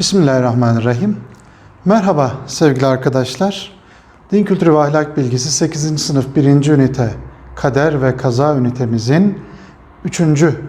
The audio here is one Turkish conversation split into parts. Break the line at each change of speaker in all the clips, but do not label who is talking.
Bismillahirrahmanirrahim. Merhaba sevgili arkadaşlar. Din Kültürü ve Ahlak Bilgisi 8. sınıf 1. ünite Kader ve Kaza ünitemizin 3.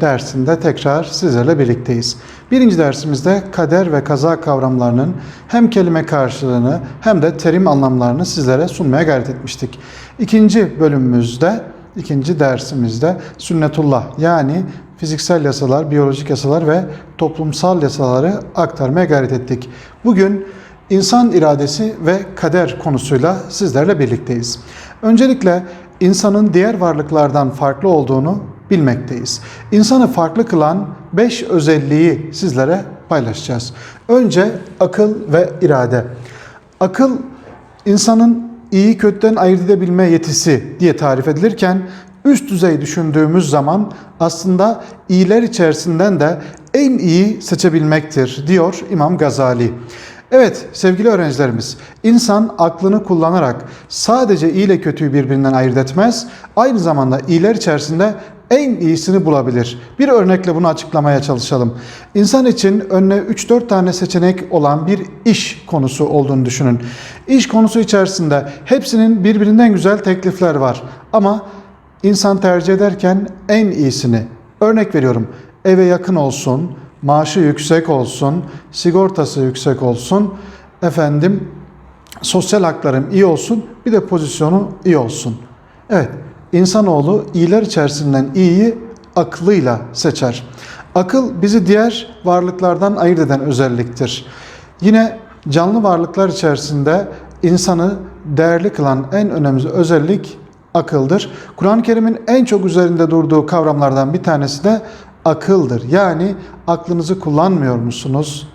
dersinde tekrar sizlerle birlikteyiz. Birinci dersimizde kader ve kaza kavramlarının hem kelime karşılığını hem de terim anlamlarını sizlere sunmaya gayret etmiştik. İkinci bölümümüzde, ikinci dersimizde sünnetullah yani fiziksel yasalar, biyolojik yasalar ve toplumsal yasaları aktarmaya gayret ettik. Bugün insan iradesi ve kader konusuyla sizlerle birlikteyiz. Öncelikle insanın diğer varlıklardan farklı olduğunu bilmekteyiz. İnsanı farklı kılan 5 özelliği sizlere paylaşacağız. Önce akıl ve irade. Akıl insanın iyi kötüden ayırt edebilme yetisi diye tarif edilirken üst düzey düşündüğümüz zaman aslında iyiler içerisinden de en iyi seçebilmektir diyor İmam Gazali. Evet sevgili öğrencilerimiz, insan aklını kullanarak sadece iyi ile kötüyü birbirinden ayırt etmez, aynı zamanda iyiler içerisinde en iyisini bulabilir. Bir örnekle bunu açıklamaya çalışalım. İnsan için önüne 3-4 tane seçenek olan bir iş konusu olduğunu düşünün. İş konusu içerisinde hepsinin birbirinden güzel teklifler var. Ama insan tercih ederken en iyisini, örnek veriyorum, eve yakın olsun, maaşı yüksek olsun, sigortası yüksek olsun, efendim sosyal haklarım iyi olsun, bir de pozisyonu iyi olsun. Evet, insanoğlu iyiler içerisinden iyiyi aklıyla seçer. Akıl bizi diğer varlıklardan ayırt eden özelliktir. Yine canlı varlıklar içerisinde insanı değerli kılan en önemli özellik akıldır. Kur'an-ı Kerim'in en çok üzerinde durduğu kavramlardan bir tanesi de akıldır. Yani aklınızı kullanmıyor musunuz?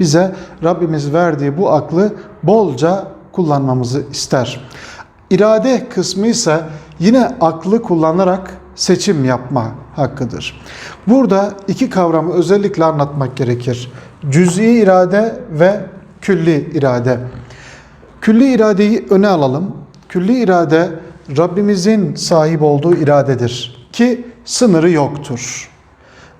Bize Rabbimiz verdiği bu aklı bolca kullanmamızı ister. İrade kısmı ise yine aklı kullanarak seçim yapma hakkıdır. Burada iki kavramı özellikle anlatmak gerekir. Cüz'i irade ve külli irade. Külli iradeyi öne alalım. Külli irade Rabbimizin sahip olduğu iradedir ki sınırı yoktur.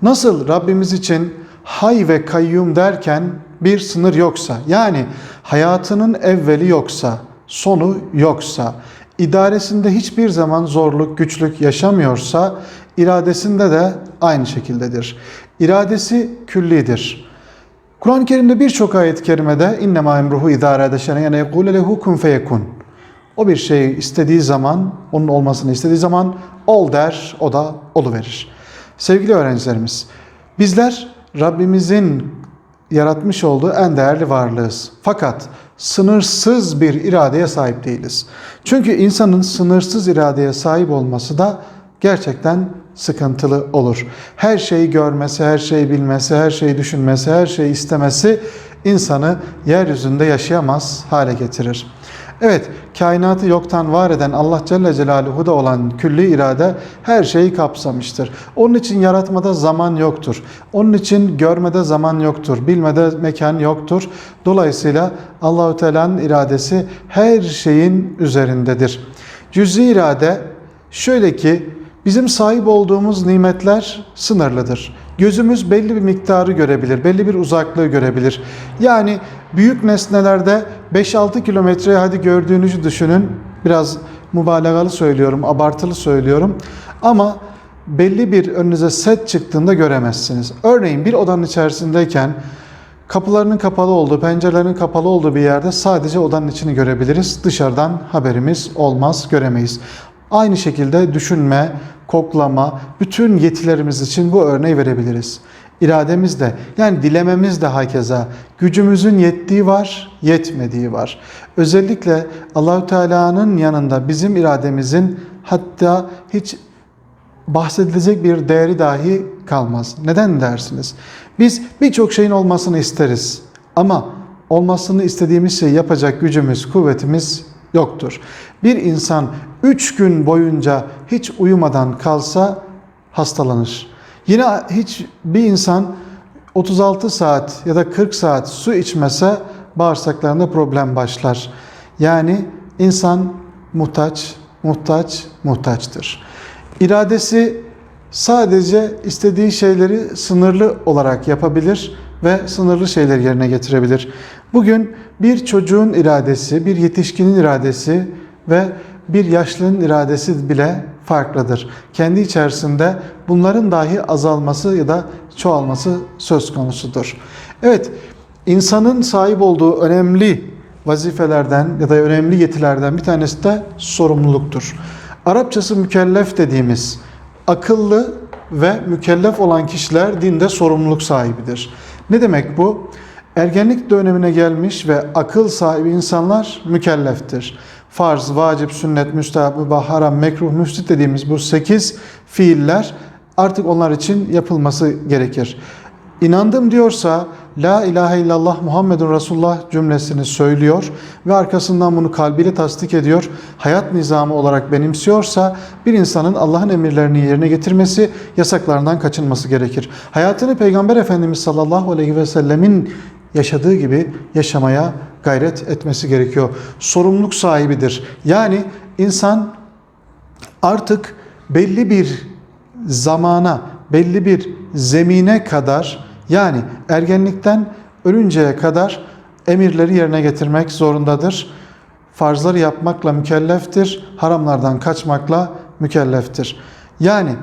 Nasıl Rabbimiz için hay ve kayyum derken bir sınır yoksa, yani hayatının evveli yoksa, sonu yoksa, idaresinde hiçbir zaman zorluk, güçlük yaşamıyorsa, iradesinde de aynı şekildedir. İradesi küllidir. Kur'an-ı Kerim'de birçok ayet-i kerimede innema emruhu idare edeşene yani yekule lehu kun feyekun. O bir şey istediği zaman, onun olmasını istediği zaman ol der, o da oluverir. Sevgili öğrencilerimiz, bizler Rabbimizin yaratmış olduğu en değerli varlığız. Fakat sınırsız bir iradeye sahip değiliz. Çünkü insanın sınırsız iradeye sahip olması da gerçekten sıkıntılı olur. Her şeyi görmesi, her şeyi bilmesi, her şeyi düşünmesi, her şeyi istemesi insanı yeryüzünde yaşayamaz hale getirir. Evet, kainatı yoktan var eden Allah Celle Celaluhu da olan külli irade her şeyi kapsamıştır. Onun için yaratmada zaman yoktur. Onun için görmede zaman yoktur. Bilmede mekan yoktur. Dolayısıyla Allahü Teala'nın iradesi her şeyin üzerindedir. Cüz'i irade şöyle ki bizim sahip olduğumuz nimetler sınırlıdır. Gözümüz belli bir miktarı görebilir, belli bir uzaklığı görebilir. Yani büyük nesnelerde 5-6 kilometreye hadi gördüğünüzü düşünün. Biraz mübalağalı söylüyorum, abartılı söylüyorum. Ama belli bir önünüze set çıktığında göremezsiniz. Örneğin bir odanın içerisindeyken kapılarının kapalı olduğu, pencerelerinin kapalı olduğu bir yerde sadece odanın içini görebiliriz. Dışarıdan haberimiz olmaz, göremeyiz. Aynı şekilde düşünme, koklama, bütün yetilerimiz için bu örneği verebiliriz. İrademiz de yani dilememiz de hakeza gücümüzün yettiği var, yetmediği var. Özellikle Allahü Teala'nın yanında bizim irademizin hatta hiç bahsedilecek bir değeri dahi kalmaz. Neden dersiniz? Biz birçok şeyin olmasını isteriz ama olmasını istediğimiz şeyi yapacak gücümüz, kuvvetimiz yoktur. Bir insan 3 gün boyunca hiç uyumadan kalsa hastalanır. Yine hiç bir insan 36 saat ya da 40 saat su içmese bağırsaklarında problem başlar. Yani insan muhtaç, muhtaç, muhtaçtır. İradesi sadece istediği şeyleri sınırlı olarak yapabilir ve sınırlı şeyleri yerine getirebilir. Bugün bir çocuğun iradesi, bir yetişkinin iradesi ve bir yaşlının iradesi bile farklıdır. Kendi içerisinde bunların dahi azalması ya da çoğalması söz konusudur. Evet, insanın sahip olduğu önemli vazifelerden ya da önemli yetilerden bir tanesi de sorumluluktur. Arapçası mükellef dediğimiz akıllı ve mükellef olan kişiler dinde sorumluluk sahibidir. Ne demek bu? Ergenlik dönemine gelmiş ve akıl sahibi insanlar mükelleftir. Farz, vacip, sünnet, müstahap, mübah, haram, mekruh, müfsit dediğimiz bu 8 fiiller artık onlar için yapılması gerekir. İnandım diyorsa La ilahe illallah Muhammedun Resulullah cümlesini söylüyor ve arkasından bunu kalbiyle tasdik ediyor. Hayat nizamı olarak benimsiyorsa bir insanın Allah'ın emirlerini yerine getirmesi, yasaklarından kaçınması gerekir. Hayatını Peygamber Efendimiz sallallahu aleyhi ve sellemin yaşadığı gibi yaşamaya gayret etmesi gerekiyor. Sorumluluk sahibidir. Yani insan artık belli bir zamana, belli bir zemine kadar yani ergenlikten ölünceye kadar emirleri yerine getirmek zorundadır. Farzları yapmakla mükelleftir, haramlardan kaçmakla mükelleftir. Yani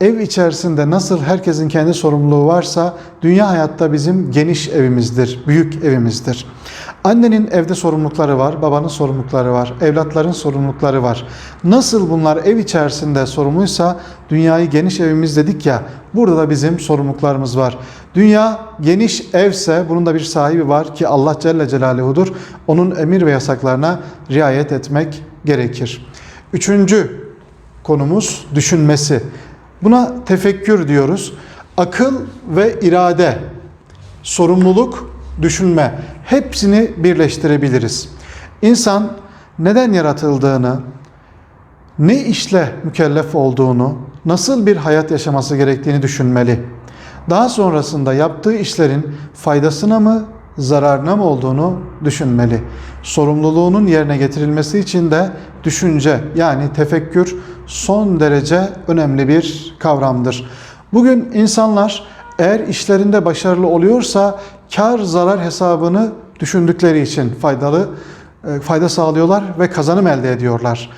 ev içerisinde nasıl herkesin kendi sorumluluğu varsa dünya hayatta bizim geniş evimizdir, büyük evimizdir. Annenin evde sorumlulukları var, babanın sorumlulukları var, evlatların sorumlulukları var. Nasıl bunlar ev içerisinde sorumluysa dünyayı geniş evimiz dedik ya, burada da bizim sorumluluklarımız var. Dünya geniş evse bunun da bir sahibi var ki Allah Celle Celaluhu'dur. Onun emir ve yasaklarına riayet etmek gerekir. Üçüncü konumuz düşünmesi. Buna tefekkür diyoruz. Akıl ve irade, sorumluluk, düşünme hepsini birleştirebiliriz. İnsan neden yaratıldığını, ne işle mükellef olduğunu, nasıl bir hayat yaşaması gerektiğini düşünmeli. Daha sonrasında yaptığı işlerin faydasına mı, zararına mı olduğunu düşünmeli. Sorumluluğunun yerine getirilmesi için de düşünce yani tefekkür son derece önemli bir kavramdır. Bugün insanlar eğer işlerinde başarılı oluyorsa kar zarar hesabını düşündükleri için faydalı e, fayda sağlıyorlar ve kazanım elde ediyorlar.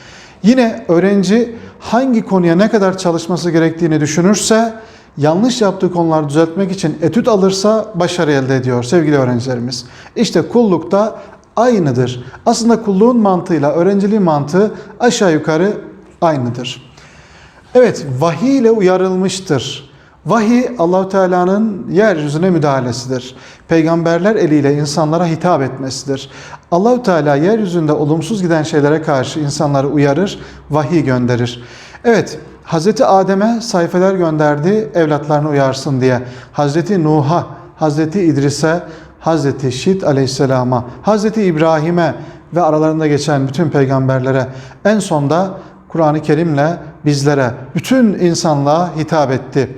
Yine öğrenci hangi konuya ne kadar çalışması gerektiğini düşünürse yanlış yaptığı konuları düzeltmek için etüt alırsa başarı elde ediyor sevgili öğrencilerimiz. İşte kullukta aynıdır. Aslında kulluğun mantığıyla öğrenciliğin mantığı aşağı yukarı aynıdır. Evet, vahiy ile uyarılmıştır. Vahiy Allahu Teala'nın yeryüzüne müdahalesidir. Peygamberler eliyle insanlara hitap etmesidir. Allahu Teala yeryüzünde olumsuz giden şeylere karşı insanları uyarır, vahiy gönderir. Evet, Hazreti Adem'e sayfeler gönderdi evlatlarını uyarsın diye. Hazreti Nuh'a, Hazreti İdris'e, Hazreti Şit aleyhisselama, Hazreti İbrahim'e ve aralarında geçen bütün peygamberlere en sonda Kur'an-ı Kerim'le bizlere, bütün insanlığa hitap etti.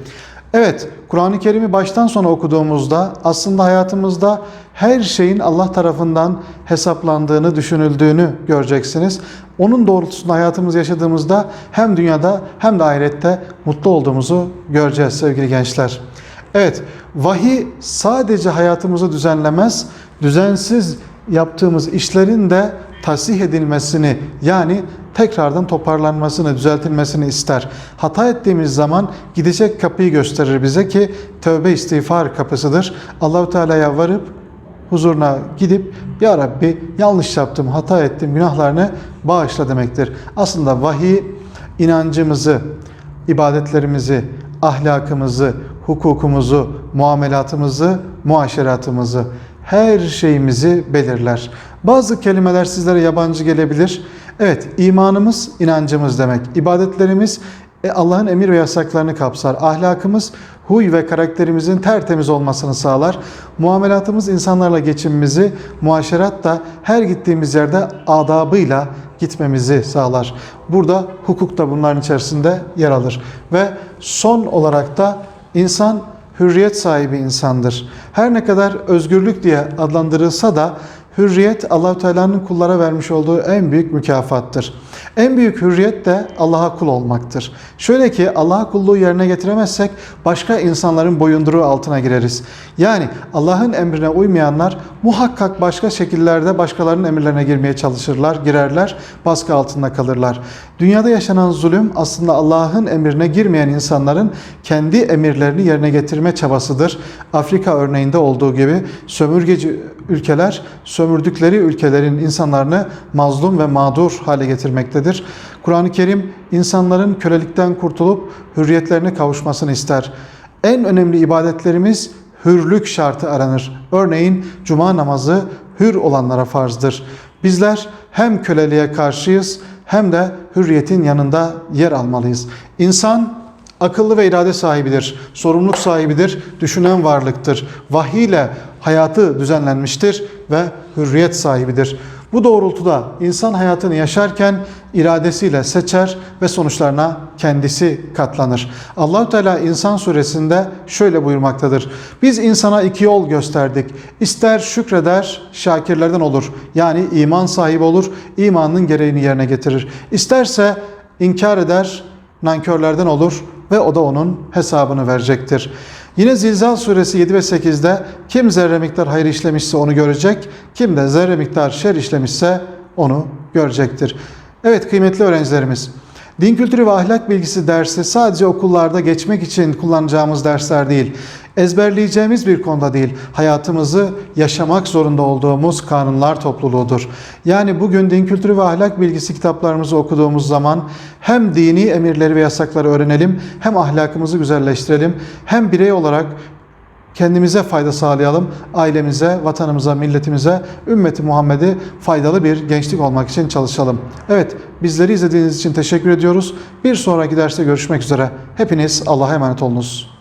Evet, Kur'an-ı Kerim'i baştan sona okuduğumuzda aslında hayatımızda her şeyin Allah tarafından hesaplandığını, düşünüldüğünü göreceksiniz. Onun doğrultusunda hayatımızı yaşadığımızda hem dünyada hem de ahirette mutlu olduğumuzu göreceğiz sevgili gençler. Evet, vahiy sadece hayatımızı düzenlemez, düzensiz yaptığımız işlerin de tasih edilmesini yani tekrardan toparlanmasını, düzeltilmesini ister. Hata ettiğimiz zaman gidecek kapıyı gösterir bize ki tövbe istiğfar kapısıdır. Allahu Teala'ya varıp huzuruna gidip Ya Rabbi yanlış yaptım, hata ettim, günahlarını bağışla demektir. Aslında vahiy inancımızı, ibadetlerimizi, ahlakımızı, hukukumuzu, muamelatımızı, muaşeratımızı, her şeyimizi belirler. Bazı kelimeler sizlere yabancı gelebilir. Evet, imanımız inancımız demek. İbadetlerimiz e, Allah'ın emir ve yasaklarını kapsar. Ahlakımız huy ve karakterimizin tertemiz olmasını sağlar. Muamelatımız insanlarla geçimimizi, muaşerat da her gittiğimiz yerde adabıyla gitmemizi sağlar. Burada hukuk da bunların içerisinde yer alır. Ve son olarak da insan hürriyet sahibi insandır. Her ne kadar özgürlük diye adlandırılsa da hürriyet Allahu Teala'nın kullara vermiş olduğu en büyük mükafattır. En büyük hürriyet de Allah'a kul olmaktır. Şöyle ki Allah'a kulluğu yerine getiremezsek başka insanların boyunduruğu altına gireriz. Yani Allah'ın emrine uymayanlar muhakkak başka şekillerde başkalarının emirlerine girmeye çalışırlar, girerler, baskı altında kalırlar. Dünyada yaşanan zulüm aslında Allah'ın emrine girmeyen insanların kendi emirlerini yerine getirme çabasıdır. Afrika örneğinde olduğu gibi sömürgeci ülkeler sömürdükleri ülkelerin insanlarını mazlum ve mağdur hale getirmektedir. Kur'an-ı Kerim insanların kölelikten kurtulup hürriyetlerine kavuşmasını ister. En önemli ibadetlerimiz hürlük şartı aranır. Örneğin cuma namazı hür olanlara farzdır. Bizler hem köleliğe karşıyız hem de hürriyetin yanında yer almalıyız. İnsan akıllı ve irade sahibidir, sorumluluk sahibidir, düşünen varlıktır. Vahiy ile hayatı düzenlenmiştir ve hürriyet sahibidir. Bu doğrultuda insan hayatını yaşarken iradesiyle seçer ve sonuçlarına kendisi katlanır. Allahü Teala İnsan suresinde şöyle buyurmaktadır. Biz insana iki yol gösterdik. İster şükreder, şakirlerden olur. Yani iman sahibi olur, imanının gereğini yerine getirir. İsterse inkar eder, nankörlerden olur ve o da onun hesabını verecektir. Yine Zilzal suresi 7 ve 8'de kim zerre miktar hayır işlemişse onu görecek, kim de zerre miktar şer işlemişse onu görecektir. Evet kıymetli öğrencilerimiz, din kültürü ve ahlak bilgisi dersi sadece okullarda geçmek için kullanacağımız dersler değil, ezberleyeceğimiz bir konuda değil, hayatımızı yaşamak zorunda olduğumuz kanunlar topluluğudur. Yani bugün din kültürü ve ahlak bilgisi kitaplarımızı okuduğumuz zaman hem dini emirleri ve yasakları öğrenelim, hem ahlakımızı güzelleştirelim, hem birey olarak kendimize fayda sağlayalım, ailemize, vatanımıza, milletimize, ümmeti Muhammed'i faydalı bir gençlik olmak için çalışalım. Evet, bizleri izlediğiniz için teşekkür ediyoruz. Bir sonraki derste görüşmek üzere. Hepiniz Allah'a emanet olunuz.